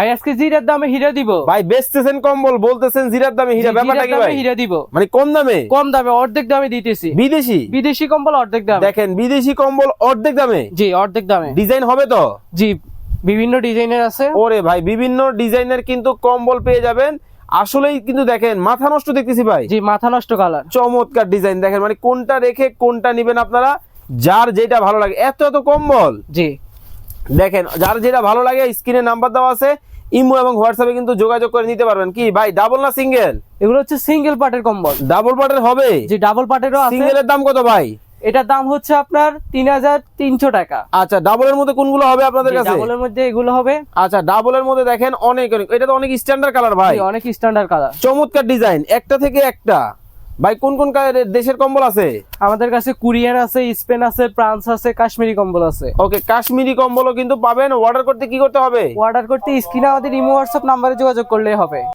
ভাই আজকে জিরার দামে হিরে দিব। ভাই বেচতেছেন কম্বল বলতেছেন জিরার দামে হিরা। ব্যাপারটা কি ভাই? হিরে দিব। মানে কম দামে? কম দামে অর্ধেক দামে দিতেছি। বিদেশি? বিদেশি কম্বল অর্ধেক দামে। দেখেন বিদেশি কম্বল অর্ধেক দামে? জি অর্ধেক দামে। ডিজাইন হবে তো? জি বিভিন্ন ডিজাইনের আছে। ওরে ভাই বিভিন্ন ডিজাইনের কিন্তু কম্বল পেয়ে যাবেন। আসলেই কিন্তু দেখেন মাথা নষ্ট দেখতেছি ভাই। জি মাথা নষ্ট কালার চমৎকার ডিজাইন। দেখেন মানে কোনটা রেখে কোনটা নিবেন আপনারা? যার যেটা ভালো লাগে। এত এত কম্বল? জি। দেখেন যার যেটা ভালো লাগে স্ক্রিনে নাম্বার দেওয়া আছে ইমো এবং হোয়াটসঅ্যাপে কিন্তু যোগাযোগ করে নিতে পারবেন। কি ভাই ডাবল না সিঙ্গেল এগুলো হচ্ছে সিঙ্গেল পার্টের কম্বল ডাবল পার্টের হবে? যে ডাবল পার্টেরও আছে। সিঙ্গেলের দাম কত ভাই? এটার দাম হচ্ছে আপনার তিন হাজার তিনশো টাকা। আচ্ছা ডাবলের মধ্যে কোনগুলো হবে আপনাদের কাছে? ডাবলের মধ্যে এগুলো হবে। আচ্ছা ডাবলের মধ্যে দেখেন অনেক অনেক। এটা তো অনেক স্ট্যান্ডার্ড কালার ভাই। অনেক স্ট্যান্ডার্ড কালার চমৎকার ডিজাইন একটা থেকে একটা। ভাই কোন কোন দেশের কম্বল আছে? আমাদের কাছে কুরিয়ার আছে স্পেন আছে ফ্রান্স আছে কাশ্মীরি কম্বল আছে। ওকে কাশ্মীরি কম্বলও কিন্তু পাবেন। অর্ডার করতে কি করতে হবে? অর্ডার করতে স্ক্রিনে আমাদের ইমো হোয়াটসঅ্যাপ নাম্বারে যোগাযোগ করলে হবে।